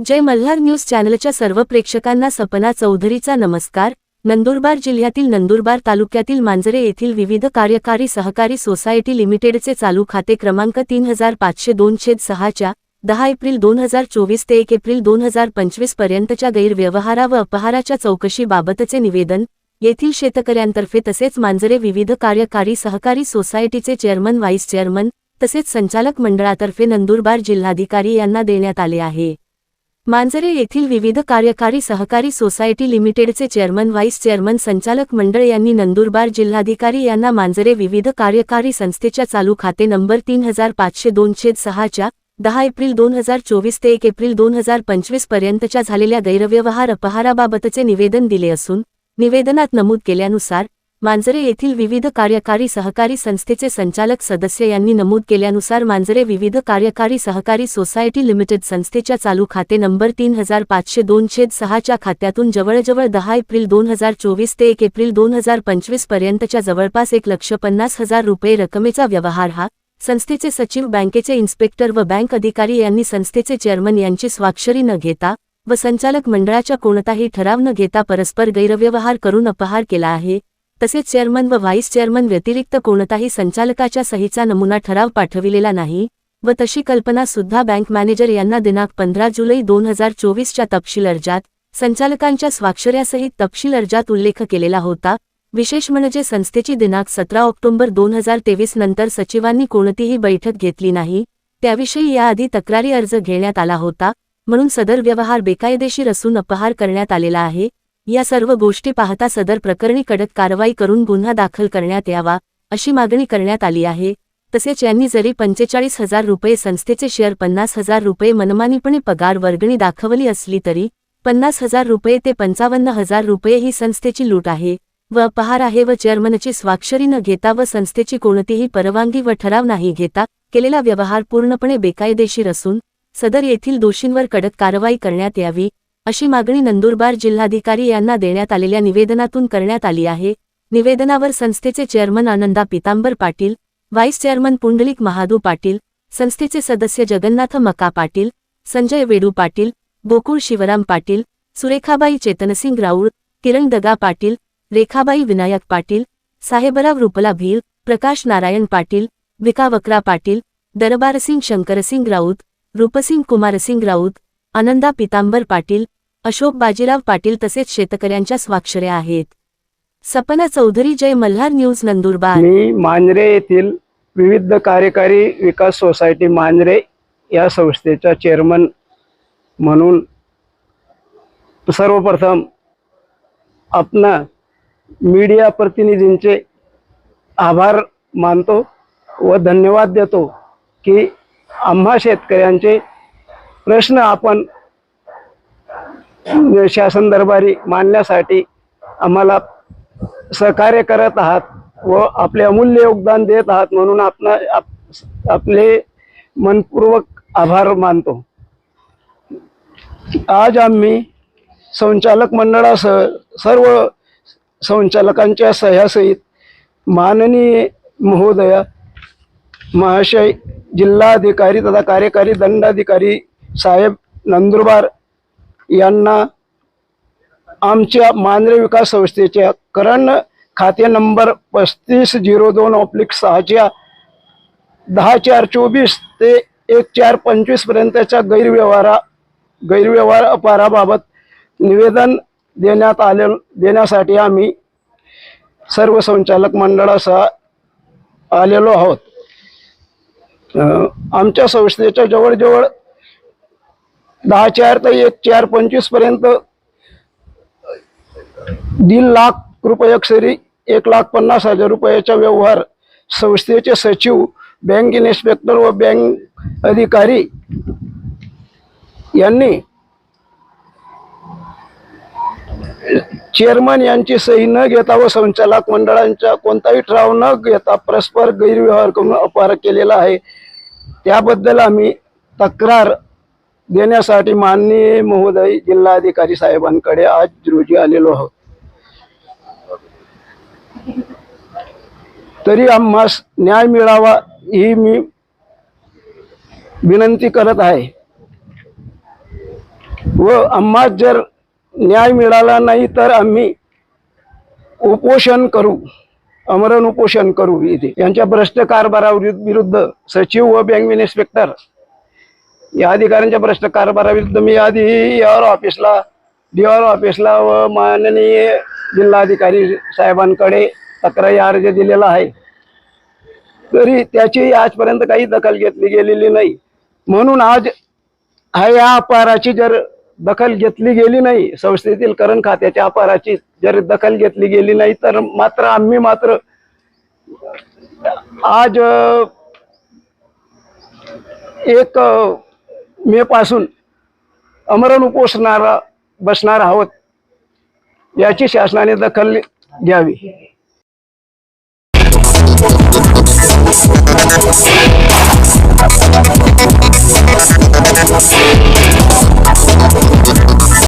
जय Malhar news चॅनलच्या सर्व प्रेक्षकांना सपना चौधरीचा नमस्कार. नंदुरबार जिल्ह्यातील नंदुरबार तालुक्यातील मांजरे येथील विविध कार्यकारी सहकारी सोसायटी लिमिटेडचे चालू खाते क्रमांक तीन हजार पाचशे दोन छेद सहाच्या दहा एप्रिल दोन हजार चोवीस ते एक एप्रिल दोन हजार पंचवीस पर्यंतच्या गैरव्यवहारा व अपहाराच्या चौकशीबाबतचे निवेदन येथील शेतकऱ्यांतर्फे तसेच मांजरे विविध कार्यकारी सहकारी सोसायटीचे चेअरमन व्हाईस चेअरमन तसेच संचालक मंडळातर्फे नंदुरबार जिल्हाधिकारी यांना देण्यात आले आहे. मांजरे येथील विविध कार्यकारी सहकारी सोसायटी लिमिटेडचे चेअरमन व्हाईस चेअरमन संचालक मंडळ यांनी नंदुरबार जिल्हाधिकारी यांना मांजरे विविध कार्यकारी संस्थेच्या चालू खाते नंबर तीन हजार पाचशे दोन छेद सहाच्या दहा एप्रिल दोन हजार चोवीस ते एक एप्रिल दोन हजार पंचवीस पर्यंतच्या झालेल्या गैरव्यवहार अपहाराबाबतचे निवेदन दिले असून निवेदनात नमूद केल्यानुसार मांजरे येथील विविध कार्यकारी सहकारी संस्थेचे संचालक सदस्य यांनी नमूद केल्यानुसार मांजरे विविध कार्यकारी सहकारी सोसायटी लिमिटेड संस्थेच्या चालू खाते नंबर तीन हजार पाचशे दोन छेद सहाच्या खात्यातून जवळजवळ दहा एप्रिल दोन हजार चोवीस ते एक एप्रिल दोन हजार पंचवीस पर्यंतच्या जवळपास एक लक्ष पन्नास हजार रुपये रकमेचा व्यवहार हा संस्थेचे सचिव बँकेचे इन्स्पेक्टर व बँक अधिकारी यांनी संस्थेचे चेअरमन यांची स्वाक्षरी न घेता व संचालक मंडळाच्या कोणताही ठराव न घेता परस्पर गैरव्यवहार करून अपहार केला आहे. तसेच चेअरमन व व्हाईस चेअरमन व्यतिरिक्त कोणताही संचालकाच्या सहीचा नमुना ठराव पाठविलेला नाही व तशी कल्पना सुद्धा बँक मॅनेजर यांना दिनांक पंधरा जुलै दोन हजार चोवीसच्या तपशील अर्जात संचालकांच्या स्वाक्षऱ्यासहित तपशील अर्जात उल्लेख केलेला होता. विशेष म्हणजे संस्थेची दिनांक सतरा ऑक्टोबर दोन हजार तेवीस नंतर सचिवांनी कोणतीही बैठक घेतली नाही त्याविषयी याआधी तक्रारी अर्ज घेण्यात आला होता म्हणून सदर व्यवहार बेकायदेशीर असून अपहार करण्यात आलेला आहे. या सर्व गोष्टी पाहता सदर प्रकरणी कडक कारवाई करून गुन्हा दाखल करण्यात यावा अशी मागणी करण्यात आली आहे. तसेच यांनी जरी पंचेचाळीस हजार रुपये संस्थेचे शेअर पन्नास हजार रुपये मनमानीपणे पगार वर्गणी दाखवली असली तरी पन्नास हजार रुपये ते पंचावन्न हजार रुपये ही संस्थेची लूट आहे व अपहार आहे व चेअरमनची स्वाक्षरी न घेता व संस्थेची कोणतीही परवानगी व ठराव नाही घेता केलेला व्यवहार पूर्णपणे बेकायदेशीर असून सदर येथील दोषींवर कडक कारवाई करण्यात यावी अशी मागणी नंदुरबार जिल्हाधिकारी यांना देण्यात आलेल्या निवेदनातून करण्यात आली आहे. निवेदनावर संस्थेचे chairman Ananda Pitambar Patil vice chairman Pundalik Mahadu Patil संस्थेचे सदस्य जगन्नाथ मका पाटील संजय वेडू पाटील गोकुळ शिवराम पाटील सुरेखाबाई चेतनसिंग राऊळ किरण दगा पाटील रेखाबाई विनायक पाटील साहेबराव रुपला भील प्रकाश नारायण पाटील विका वक्रा पाटील दरबारसिंग शंकरसिंग राऊत रूपसिंग कुमारसिंग राऊत आनंदा पितांबर पाटील अशोक बाजीराव पाटील तसेच शेतकऱ्यांच्या स्वाक्षऱ्या आहेत. सपना चौधरी जय मल्हार न्यूज नंदुरबार. मी मांजरे येथील विविध कार्यकारी विकास सोसायटी मांजरे या संस्थेचा चेअरमन म्हणून सर्वप्रथम आपणा मीडिया प्रतिनिधींचे आभार मानतो व धन्यवाद देतो की आम्हा शेतकऱ्यांचे प्रश्न आपण शासन दरबारी मानण्यासाठी आम्हाला सहकार्य करत आहात व आपले अमूल्य योगदान देत आहात म्हणून आपण आप- आपले मनपूर्वक आभार मानतो. आज आम्ही संचालक मंडळासह सर्व संचालकांच्या सह्यासहित माननीय महोदय महाशय जिल्हाधिकारी तथा कार्यकारी दंडाधिकारी साहेब नंदुरबार यांना आमच्या मांजरे विकास संस्थेच्या करण खाते नंबर पस्तीस झिरो दोन ऑप्लिक सहाच्या दहा चार चोवीस ते एक चार पंचवीस पर्यंतच्या गैरव्यवहारा गैरव्यवहार अपहाराबाबत निवेदन देण्यात आले देण्यासाठी आम्ही सर्व संचालक मंडळासह आलेलो आहोत. आमच्या संस्थेच्या जवळजवळ दहा चार ते एक चार पंचवीसपर्यंत दीड लाख रुपये अक्षरी एक लाख पन्नास हजार रुपयाचा व्यवहार संस्थेचे सचिव बँक इन्स्पेक्टर व बँक अधिकारी यांनी चेअरमन यांची सही न घेता व संचालक मंडळांचा कोणताही ठराव न घेता परस्पर गैरव्यवहार करून अपहार केलेला आहे. त्याबद्दल आम्ही तक्रार देण्यासाठी माननीय महोदय जिल्हाधिकारी साहेबांकडे आज रोजी आलेलो आहोत. तरी आम्हास न्याय मिळावा ही मी विनंती करत आहे. व आम्हास जर न्याय मिळाला नाही तर आम्ही उपोषण करू अमरण उपोषण करू इथे. यांच्या भ्रष्ट कारभाराविरुद्ध सचिव व बँक इन्स्पेक्टर या अधिकाऱ्यांच्या भ्रष्ट कारभाराविरुद्ध मी आधी आर ऑफिसला डी आर ऑफिसला व माननीय जिल्हाधिकारी साहेबांकडे तक्रारी अर्ज दिलेला आहे. तरी त्याची आजपर्यंत काही दखल घेतली गेलेली नाही. म्हणून आज हा या अपहाराची जर दखल घेतली गेली नाही संस्थेतील करण खात्याच्या अपहाराची जर दखल घेतली गेली नाही तर मात्र आम्ही मात्र आज एक मेपासून अमरण उपोषणारा बसणार आहोत याची शासनाने दखल घ्यावी